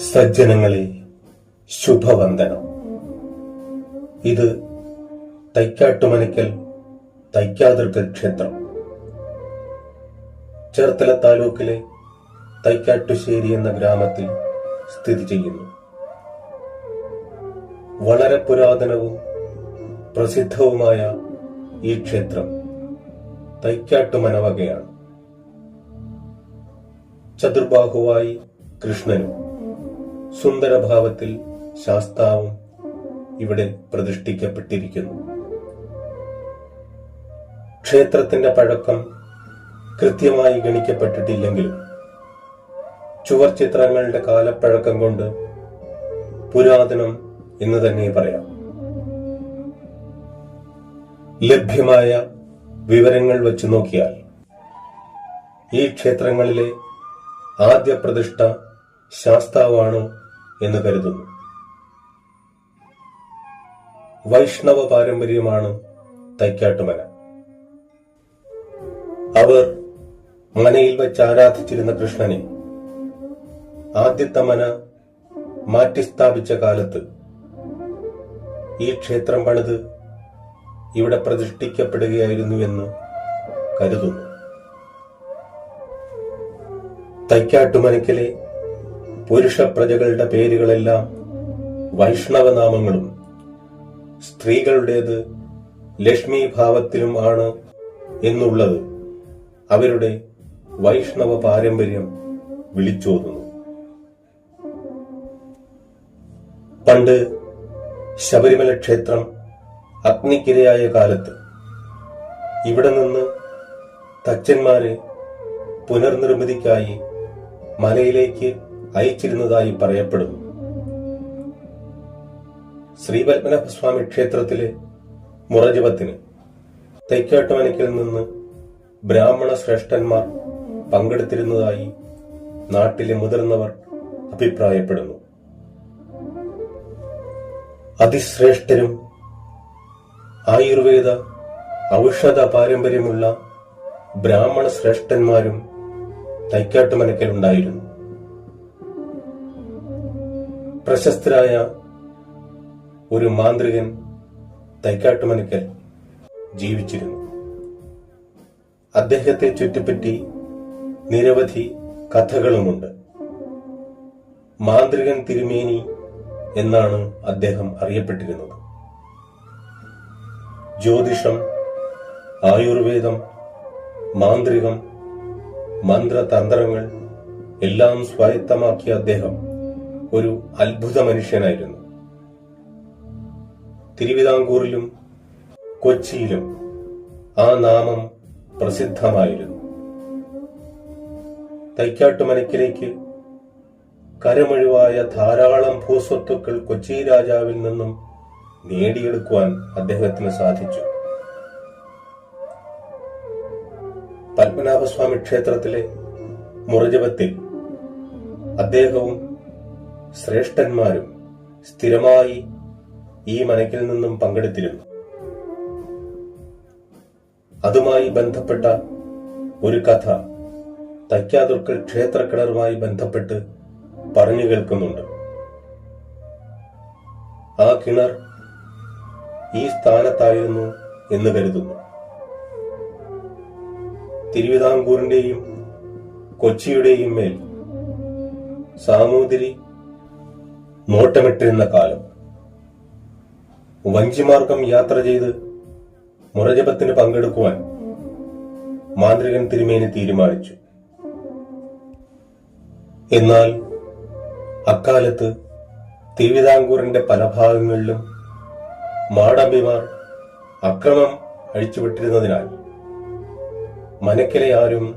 സജ്ജനങ്ങളെ ശുഭവന്ദനം. ഇത് തൈക്കാട്ടുമനക്കൽ തൈക്കാതിർക്കൽ ക്ഷേത്രം. ചേർത്തല താലൂക്കിലെ തൈക്കാട്ടുശ്ശേരി എന്ന ഗ്രാമത്തിൽ സ്ഥിതി ചെയ്യുന്നു. വളരെ പുരാതനവും പ്രസിദ്ധവുമായ ഈ ക്ഷേത്രം തൈക്കാട്ടുമനവകയാണ് ചതുർബാഹുവായി കൃഷ്ണനും സുന്ദരഭാവത്തിൽ ശാസ്താവും ഇവിടെ പ്രതിഷ്ഠിക്കപ്പെട്ടിരിക്കുന്നു. ക്ഷേത്രത്തിന്റെ പഴക്കം കൃത്യമായി ഗണിക്കപ്പെട്ടിട്ടില്ലെങ്കിലും ചുവർ ചിത്രങ്ങളുടെ കാലപ്പഴക്കം കൊണ്ട് പുരാതനം എന്ന് തന്നെ പറയാം. ലഭ്യമായ വിവരങ്ങൾ വെച്ച് നോക്കിയാൽ ഈ ക്ഷേത്രങ്ങളിലെ ആദ്യ പ്രതിഷ്ഠ ശാസ്താവാണ് എന്ന് കരുതുന്നു. വൈഷ്ണവ പാരമ്പര്യമാണ് തൈക്കാട്ടുമന അവർ മനയിൽ വെച്ച് ആരാധിച്ചിരുന്ന കൃഷ്ണനെ ആദ്യത്തെ മന മാറ്റിസ്ഥാപിച്ച കാലത്ത് ഈ ക്ഷേത്രം പണിത് ഇവിടെ പ്രതിഷ്ഠിക്കപ്പെടുകയായിരുന്നു എന്ന് കരുതുന്നു. തൈക്കാട്ടുമനക്കിലെ പുരുഷ പ്രജകളുടെ പേരുകളെല്ലാം വൈഷ്ണവനാമങ്ങളും സ്ത്രീകളുടേത് ലക്ഷ്മി ഭാവത്തിലും ആണ് എന്നുള്ളത് അവരുടെ വൈഷ്ണവ പാരമ്പര്യം വിളിച്ചോതുന്നു. പണ്ട് ശബരിമല ക്ഷേത്രം അഗ്നിക്കിരയായ കാലത്ത് ഇവിടെ നിന്ന് തച്ചന്മാരെ പുനർനിർമ്മിതിക്കായി മലയിലേക്ക് അയച്ചിരുന്നതായി പറയപ്പെടുന്നു ശ്രീ പത്മനാഭസ്വാമി ക്ഷേത്രത്തിലെ മുറജപത്തിന് തെക്കാട്ടുമനക്കിൽ നിന്ന് ബ്രാഹ്മണ ശ്രേഷ്ഠന്മാർ പങ്കെടുത്തിരുന്നതായി നാട്ടിലെ മുതിർന്നവർ അഭിപ്രായപ്പെടുന്നു. അതിശ്രേഷ്ഠരും ആയുർവേദ ഔഷധ പാരമ്പര്യമുള്ള ബ്രാഹ്മണ ശ്രേഷ്ഠന്മാരും തൈക്കാട്ടുമനക്കലുണ്ടായിരുന്നു പ്രശസ്തരായ ഒരു മാന്ത്രികൻ തൈക്കാട്ടുമനുക്കൽ ജീവിച്ചിരുന്നു. അദ്ദേഹത്തെ ചുറ്റിപ്പറ്റി നിരവധി കഥകളുമുണ്ട്. മാന്ത്രികൻ തിരുമേനി എന്നാണ് അദ്ദേഹം അറിയപ്പെട്ടിരുന്നത്. ജ്യോതിഷം ആയുർവേദം മാന്ത്രികം മന്ത്രതന്ത്രങ്ങൾ എല്ലാം സ്വായത്തമാക്കിയ അദ്ദേഹം ഒരു അത്ഭുത മനുഷ്യനായിരുന്നു. തിരുവിതാംകൂറിലും കൊച്ചിയിലും ആ നാമം പ്രസിദ്ധമായിരുന്നു. തൈക്കാട്ടുമനക്കിലേക്ക് കരമൊഴിവായ ധാരാളം ഭൂസ്വത്തുക്കൾ കൊച്ചി രാജാവിൽ നിന്നും നേടിയെടുക്കുവാൻ അദ്ദേഹത്തിന് സാധിച്ചു. പത്മനാഭസ്വാമി ക്ഷേത്രത്തിലെ മുറജപത്തിൽ അദ്ദേഹവും ശ്രേഷ്ഠന്മാരും സ്ഥിരമായി ഈ മനക്കിൽ നിന്നും പങ്കെടുത്തിരുന്നു. അതുമായി ബന്ധപ്പെട്ട ഒരു കഥ തൈക്കാതുർക്കൽ ക്ഷേത്രക്കിണറുമായി ബന്ധപ്പെട്ട് പറഞ്ഞു കേൾക്കുന്നുണ്ട്. ആ കിണർ ഈ സ്ഥാനത്തായിരുന്നു എന്ന് കരുതുന്നു. തിരുവിതാംകൂറിന്റെയും കൊച്ചിയുടെയും മേൽ സാമൂതിരി നോട്ടമിട്ടിരുന്ന കാലം. വഞ്ചിമാർഗം യാത്ര ചെയ്ത് മുറജപത്തിന് പങ്കെടുക്കുവാൻ മാന്ത്രികൻ തിരുമേനി തീരുമാനിച്ചു. എന്നാൽ അക്കാലത്ത് തിരുവിതാംകൂറിന്റെ പല ഭാഗങ്ങളിലും മാടമ്പിമാർ അക്രമം അഴിച്ചുവിട്ടിരുന്നതിനാൽ മനക്കലെ ആരും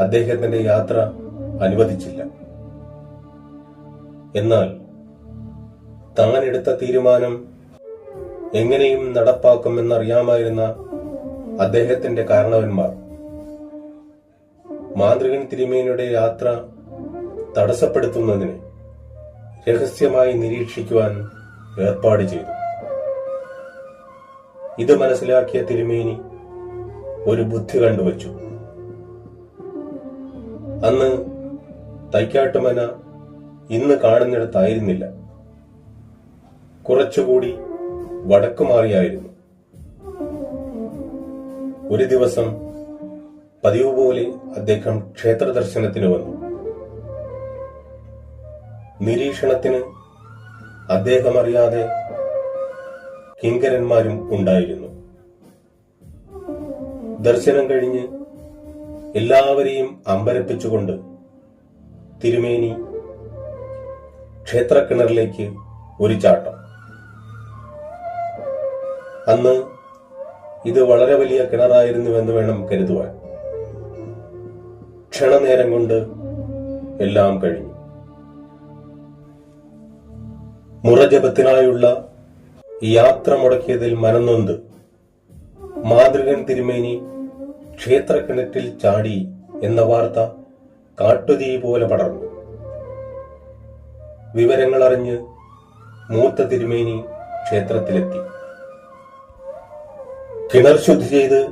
അദ്ദേഹത്തിന്റെ യാത്ര അനുവദിച്ചില്ല. എന്നാൽ താൻ തീരുമാനം എങ്ങനെയും നടപ്പാക്കുമെന്നറിയാമായിരുന്ന അദ്ദേഹത്തിന്റെ കാരണവന്മാർ. മാന്ത്രികൻ തിരുമേനിയുടെ യാത്ര തടസ്സപ്പെടുത്തുന്നതിന് രഹസ്യമായി നിരീക്ഷിക്കുവാൻ ഏർപ്പാട് ചെയ്തു. ഇത് മനസ്സിലാക്കിയ തിരുമേനി ഒരു ബുദ്ധി കണ്ടുവച്ചു. അന്ന് തൈക്കാട്ടുമന ഇന്ന് കാണുന്നിടത്തായിരുന്നില്ല. കുറച്ചുകൂടി വടക്കുമാറിയായിരുന്നു ഒരു ദിവസം പതിവ് പോലെ അദ്ദേഹം ക്ഷേത്ര ദർശനത്തിന് വന്നു. നിരീക്ഷണത്തിന് അദ്ദേഹം അറിയാതെ കിങ്കരന്മാരും ഉണ്ടായിരുന്നു. ദർശനം കഴിഞ്ഞ് എല്ലാവരെയും അമ്പരപ്പിച്ചുകൊണ്ട് തിരുമേനി ക്ഷേത്രക്കിണറിലേക്ക് ഒരു ചാട്ടം. അന്ന് ഇത് വളരെ വലിയ കിണറായിരുന്നു കിണറായിരുന്നുവെന്ന് വേണം കരുതുവാൻ. ക്ഷണനേരം കൊണ്ട് എല്ലാം കഴിഞ്ഞു. മുറജപത്തിനായുള്ള യാത്ര മുടക്കിയതിൽ മനന്നൊന്ത് മാതൃകൻ തിരുമേനി ക്ഷേത്രക്കിണറ്റിൽ ചാടി എന്ന വാർത്ത കാട്ടുതീ പോലെ പടർന്നു. വിവരങ്ങൾ അറിഞ്ഞ് മൂത്ത തിരുമേനി ക്ഷേത്രത്തിലെത്തി. കിണർ ശുദ്ധി ചെയ്ത്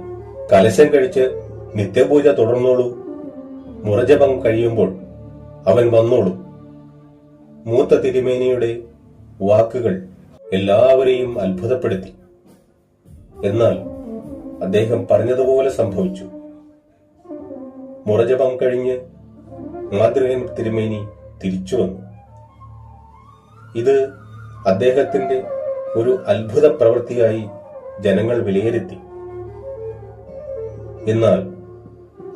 കലശം കഴിച്ച് നിത്യപൂജ തുടർന്നോളൂ. മുറജപം കഴിയുമ്പോൾ അവൻ വന്നോളൂ. മൂത്ത തിരുമേനിയുടെ വാക്കുകൾ എല്ലാവരെയും അത്ഭുതപ്പെടുത്തി. എന്നാൽ അദ്ദേഹം പറഞ്ഞതുപോലെ സംഭവിച്ചു. മുറജപം കഴിഞ്ഞ് മാതൃകൻ തിരുമേനി തിരിച്ചു വന്നു. ഇത് അദ്ദേഹത്തിന്റെ ഒരു അത്ഭുത പ്രവൃത്തിയായി ജനങ്ങൾ വിലയിരുത്തി. എന്നാൽ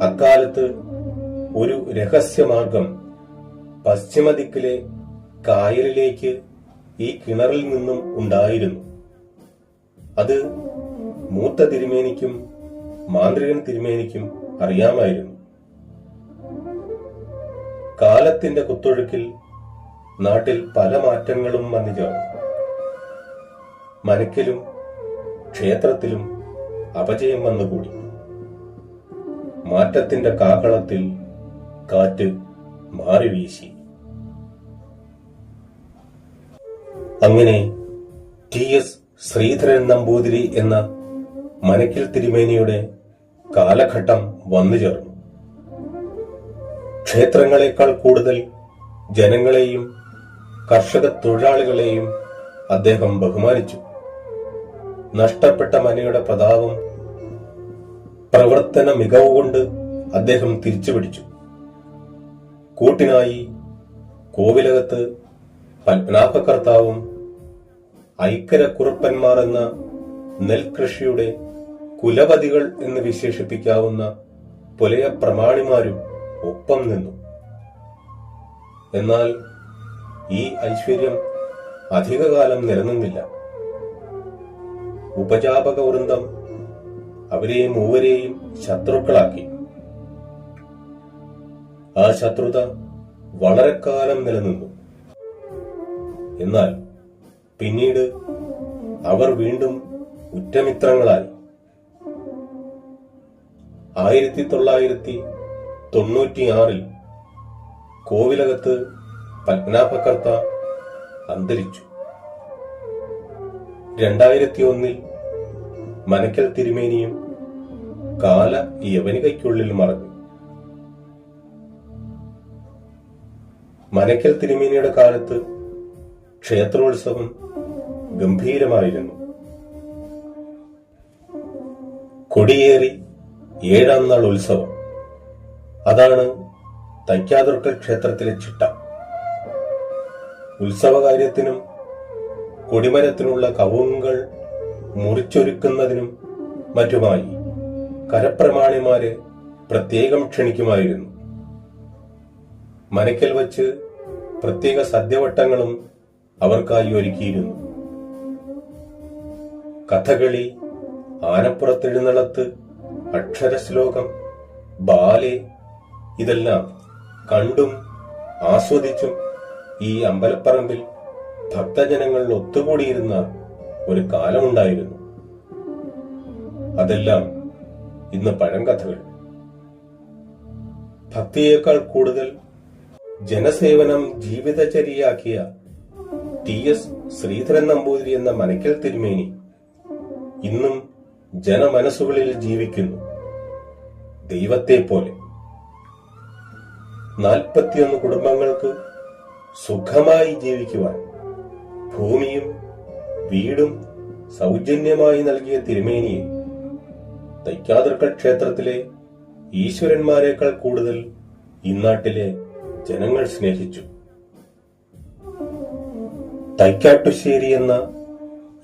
അക്കാലത്ത് ഒരു രഹസ്യമാർഗം പശ്ചിമദിക്കിലെ കായലിലേക്ക് ഈ കിണറിൽ നിന്നും ഉണ്ടായിരുന്നു. അത് മൂത്ത തിരുമേനിക്കും മാന്ത്രികൻ തിരുമേനിക്കും അറിയാമായിരുന്നു. കാലത്തിന്റെ കുത്തൊഴുക്കിൽ നാട്ടിൽ പല മാറ്റങ്ങളും വന്നു ചേർന്നു. മനക്കിലും ക്ഷേത്രത്തിലും അപജയം വന്നുകൂടി. മാറ്റത്തിന്റെ കാകളത്തിൽ കാറ്റ് മാറി വീശി. അങ്ങനെ ടി എസ് ശ്രീധരൻ നമ്പൂതിരി എന്ന മനക്കിൽ തിരുമേനിയുടെ കാലഘട്ടം വന്നു ചേർന്നു. ക്ഷേത്രങ്ങളെക്കാൾ കൂടുതൽ ജനങ്ങളെയും കർഷക തൊഴിലാളികളെയും അദ്ദേഹം ബഹുമാനിച്ചു. നഷ്ടപ്പെട്ട മനയുടെ പ്രതാപം പ്രവർത്തന മികവ് കൊണ്ട് അദ്ദേഹം തിരിച്ചുപിടിച്ചു കൂട്ടിനായി കോവിലകത്ത് പത്മനാഭകർത്താവും ഐക്കരക്കുറുപ്പന്മാർ എന്ന നെൽകൃഷിയുടെ കുലപതികൾ എന്ന് വിശേഷിപ്പിക്കാവുന്ന പുലയ പ്രമാണിമാരും ഒപ്പം നിന്നു. എന്നാൽ ഈ ഐശ്വര്യം അധികകാലം നിലനിന്നില്ല. ഉപജാപക വൃന്ദം അവരെ മൂവരെയും ശത്രുക്കളാക്കി. ആ ശത്രുത വളരെ കാലം നിലനിന്നു. എന്നാൽ പിന്നീട് അവർ വീണ്ടും ഉറ്റമിത്രങ്ങളായി. ആയിരത്തി തൊള്ളായിരത്തി തൊണ്ണൂറ്റിയാറിൽ കോവിലകത്ത് പത്മനാഭകർത്ത അന്തരിച്ചു. രണ്ടായിരത്തി ഒന്നിൽ മനക്കൽ തിരുമേനിയും കാല യവനികയ്ക്കുള്ളിൽ മറഞ്ഞു മനക്കൽ തിരുമേനിയുടെ കാലത്ത് ക്ഷേത്രോത്സവം ഗംഭീരമായിരുന്നു. കൊടിയേറി ഏഴാം നാൾ ഉത്സവം. അതാണ് തൈക്കാതുർക്കൽ ക്ഷേത്രത്തിലെ ചിട്ട. ഉത്സവകാര്യത്തിനും കൊടിമരത്തിനുള്ള കവുങ്ങുകൾ മുറിച്ചൊരുക്കുന്നതിനും മറ്റുമായി കരപ്രമാണിമാരെ പ്രത്യേകം ക്ഷണിക്കുമായിരുന്നു. മനക്കൽ വച്ച് പ്രത്യേക സദ്യവട്ടങ്ങളും അവർക്കായി ഒരുക്കിയിരുന്നു. കഥകളി ആനപ്പുറത്തെഴുന്നള്ളത്ത് അക്ഷരശ്ലോകം ബാലെ ഇതെല്ലാം കണ്ടും ആസ്വദിച്ചും ഈ അമ്പലപ്പറമ്പിൽ ഭക്തജനങ്ങൾ ഒത്തുകൂടിയിരുന്ന ഒരു കാലമുണ്ടായിരുന്നു. അതെല്ലാം ഇന്ന് പഴം കഥകൾ. ഭക്തിയേക്കാൾ കൂടുതൽ ജനസേവനം ജീവിതചര്യയാക്കിയ ടി എസ് ശ്രീധരൻ നമ്പൂതിരി എന്ന മനക്കൽ തിരുമേനി ഇന്നും ജനമനസ്സുകളിൽ ജീവിക്കുന്നു. ദൈവത്തെ പോലെ നാൽപ്പത്തിയൊന്ന് കുടുംബങ്ങൾക്ക് സുഖമായി ജീവിക്കുവാൻ ഭൂമിയും വീടും സൗജന്യമായി നൽകിയ തിരുമേനിയെ തൈക്കാതിർക്കൽ ക്ഷേത്രത്തിലെ ഈശ്വരന്മാരെക്കാൾ കൂടുതൽ ഇന്നാട്ടിലെ ജനങ്ങൾ സ്നേഹിച്ചു. തൈക്കാട്ടുശ്ശേരി എന്ന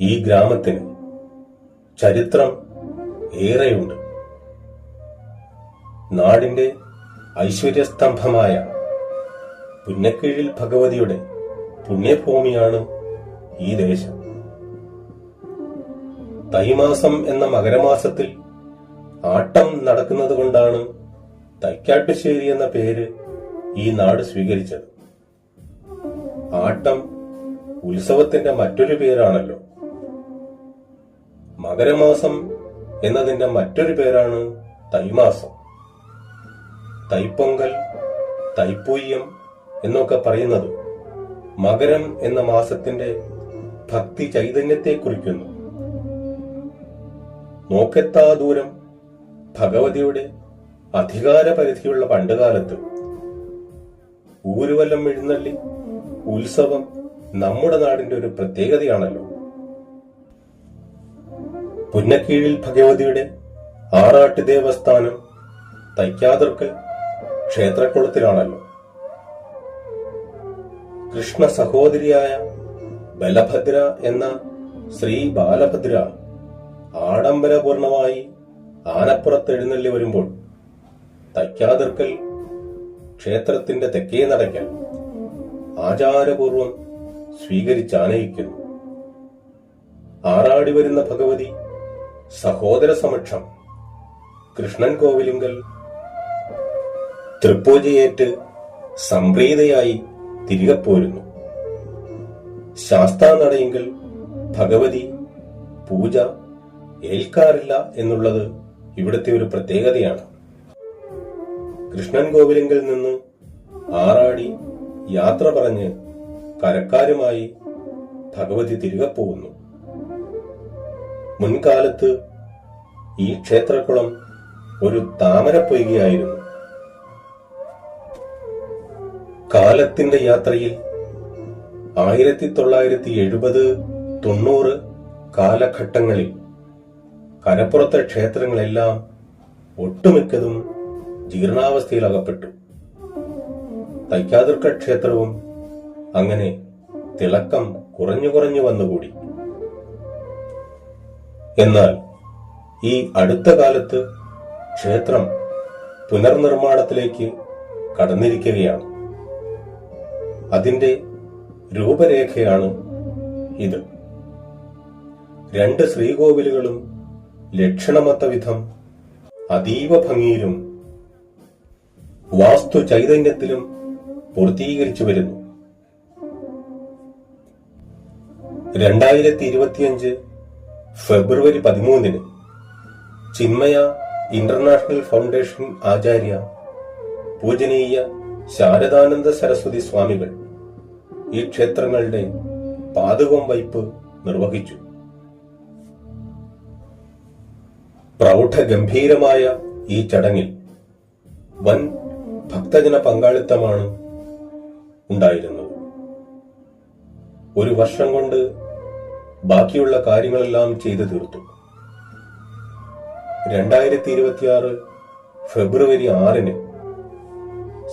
ഈ ഗ്രാമത്തിന് ചരിത്രം ഏറെയുണ്ട്. നാടിന്റെ ഐശ്വര്യസ്തംഭമായ പുന്നക്കീഴിൽ ഭഗവതിയുടെ പുണ്യഭൂമിയാണ് ഈ ദേശം. തൈമാസം എന്ന മകരമാസത്തിൽ ആട്ടം നടക്കുന്നത് കൊണ്ടാണ് തൈക്കാട്ടുശ്ശേരി എന്ന പേര് ഈ നാട് സ്വീകരിച്ചത്. ആട്ടം ഉത്സവത്തിന്റെ മറ്റൊരു പേരാണല്ലോ. മകരമാസം എന്നതിന്റെ മറ്റൊരു പേരാണ് തൈമാസം. തൈപ്പൊങ്കൽ തൈപ്പൂയ്യം എന്നൊക്കെ പറയുന്നത് മകരം എന്ന മാസത്തിന്റെ ഭക്തി ചൈതന്യത്തെ കുറിക്കുന്നു. നോക്കെത്താ ദൂരം. ഭഗവതിയുടെ അധികാര പരിധിയുള്ള പണ്ടുകാലത്ത് ഊരുവല്ലം എഴുന്നള്ളി ഉത്സവം നമ്മുടെ നാടിന്റെ ഒരു പ്രത്യേകതയാണല്ലോ. പുന്നക്കീഴിൽ ഭഗവതിയുടെ ആറാട്ട് ദേവസ്ഥാനം തൈക്കാതിർക്കൽ ക്ഷേത്രക്കുളത്തിലാണല്ലോ. കൃഷ്ണ സഹോദരിയായ ബലഭദ്ര എന്ന ശ്രീ ബാലഭദ്ര ആഡംബരപൂർണമായി ആനപ്പുറത്ത് എഴുന്നള്ളി വരുമ്പോൾ തൈക്കാതിർക്കൽ ക്ഷേത്രത്തിന്റെ തെക്കേ നടക്കൽ ആചാരപൂർവം സ്വീകരിച്ചാനയിക്കുന്നു. ആറാടി വരുന്ന ഭഗവതി സഹോദര സമക്ഷം കൃഷ്ണൻ കോവിലുങ്കൽ തൃപ്പൂജയേറ്റ് സംപ്രീതയായി തിരികെ പോരുന്നു. ശാസ്താനടയെങ്കിൽ ഭഗവതി പൂജ ഏൽക്കാറില്ല എന്നുള്ളത് ഇവിടുത്തെ ഒരു പ്രത്യേകതയാണ്. കൃഷ്ണൻ കോവിലിങ്കിൽ നിന്ന് ആറാടി യാത്ര പറഞ്ഞ് കരക്കാരുമായി ഭഗവതി തിരികെ പോകുന്നു. മുൻകാലത്ത് ഈ ക്ഷേത്രക്കുളം ഒരു താമരപ്പൊയ്കയായിരുന്നു കാലത്തിന്റെ യാത്രയിൽ ആയിരത്തി തൊള്ളായിരത്തി എഴുപത് തൊണ്ണൂറ് കാലഘട്ടങ്ങളിൽ കരപ്പുറത്തെ ക്ഷേത്രങ്ങളെല്ലാം ഒട്ടുമിക്കതും ജീർണാവസ്ഥയിൽ അകപ്പെട്ടു തൈക്കാതിർക്ക ക്ഷേത്രവും അങ്ങനെ തിളക്കം കുറഞ്ഞു കുറഞ്ഞു വന്നുകൂടി. എന്നാൽ ഈ അടുത്ത കാലത്ത് ക്ഷേത്രം പുനർനിർമ്മാണത്തിലേക്ക് കടന്നിരിക്കുകയാണ്. അതിന്റെ രൂപരേഖയാണ് ഇത്. രണ്ട് ശ്രീകോവിലുകളും ലക്ഷണമത്ത വിധം അതീവ ഭംഗിയിലും വാസ്തു ചൈതന്യത്തിലും പൂർത്തീകരിച്ചു വരുന്നു. രണ്ടായിരത്തി ഇരുപത്തിയഞ്ച് ഫെബ്രുവരി പതിമൂന്നിന് ചിന്മയ ഇന്റർനാഷണൽ ഫൗണ്ടേഷൻ ആചാര്യ പൂജനീയ ശാരദാനന്ദ സരസ്വതി സ്വാമികൾ ഈ ക്ഷേത്രങ്ങളുടെ പാതകം വയ്പ് നിർവഹിച്ചു. പ്രൗഢഗംഭീരമായ ഈ ചടങ്ങിൽ വൻ ഭക്തജന പങ്കാളിത്തമാണ് ഉണ്ടായിരുന്നത്. ഒരു വർഷം കൊണ്ട് ബാക്കിയുള്ള കാര്യങ്ങളെല്ലാം ചെയ്തു തീർത്തു. രണ്ടായിരത്തി ഇരുപത്തിയാറ് ഫെബ്രുവരി ആറിന്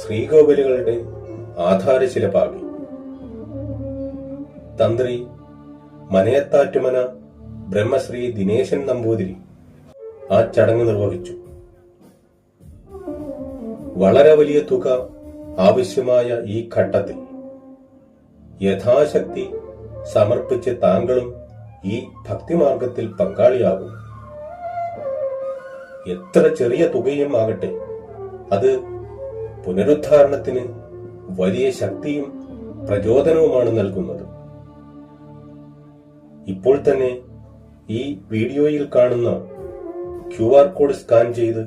ശ്രീകോവിലുകളുടെ ആധാരശില പാകി തന്ത്രി മനയത്താറ്റുമന ബ്രഹ്മശ്രീ ദിനേശൻ നമ്പൂതിരി ആ ചടങ്ങ് നിർവഹിച്ചു. വളരെ വലിയ തുക ആവശ്യമായ ഈ ഘട്ടത്തിൽ യഥാശക്തി സമർപ്പിച്ച് താങ്കളും ഈ ഭക്തിമാർഗത്തിൽ പങ്കാളിയാകും. എത്ര ചെറിയ തുകയും ആകട്ടെ അത് പുനരുദ്ധാരണത്തിന് വലിയ ശക്തിയും പ്രചോദനവുമാണ് നൽകുന്നത്. ഇപ്പോൾ തന്നെ ഈ വീഡിയോയിൽ കാണുന്ന ക്യു ആർ കോഡ് സ്കാൻ ചെയ്ത്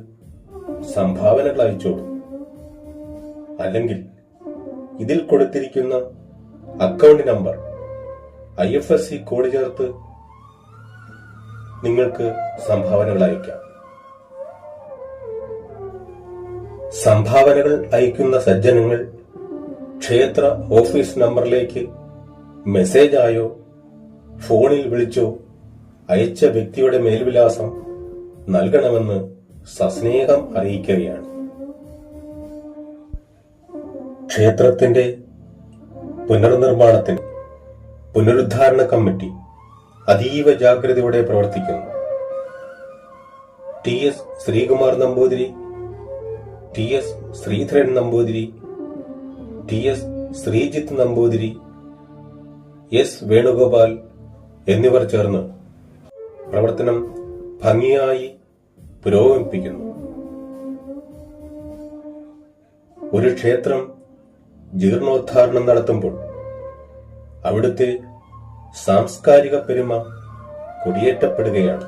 സംഭാവനകൾ അയച്ചോളൂ അല്ലെങ്കിൽ ഇതിൽ കൊടുത്തിരിക്കുന്ന account number I F S C code ചേർത്ത് നിങ്ങൾക്ക് സംഭാവനകൾ അയക്കാം സംഭാവനകൾ അയക്കുന്ന സജ്ജനങ്ങൾ ക്ഷേത്ര ഓഫീസ് നമ്പറിലേക്ക് മെസ്സേജായോ ഫോണിൽ വിളിച്ചോ അയച്ച വ്യക്തിയുടെ മേൽവിലാസം നൽകണമെന്ന് സസ്നേഹം അറിയിക്കുകയാണ് ക്ഷേത്രത്തിന്റെ പുനർനിർമ്മാണത്തിന് പുനരുദ്ധാരണ കമ്മിറ്റി അതീവ ജാഗ്രതയോടെ പ്രവർത്തിക്കുന്നു. T S Sreekumar Namboothiri T S Sreedharan Namboothiri T S Sreejith Namboothiri S Venugopal എന്നിവർ ചേർന്ന് പ്രവർത്തനം ഭംഗിയായി പുരോഗമിപ്പിക്കുന്നു. ഒരു ക്ഷേത്രം ജീർണോദ്ധാരണം നടത്തുമ്പോൾ അവിടുത്തെ സാംസ്കാരിക പെരുമ കുടിയേറ്റപ്പെടുകയാണ്.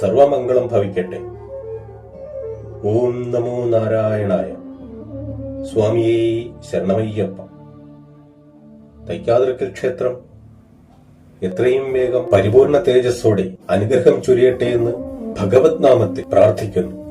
സർവമംഗളം ഭവിക്കട്ടെ. ഓം നമോ നാരായണായ സ്വാമിയേ ശരണമയ്യപ്പ. തൈക്കാതിരക്കൽ ക്ഷേത്രം എത്രയും വേഗം പരിപൂർണ തേജസ്സോടെ അനുഗ്രഹം ചുരിയട്ടെ എന്ന് ഭഗവത് നാമത്തിൽ പ്രാർത്ഥിക്കുന്നു.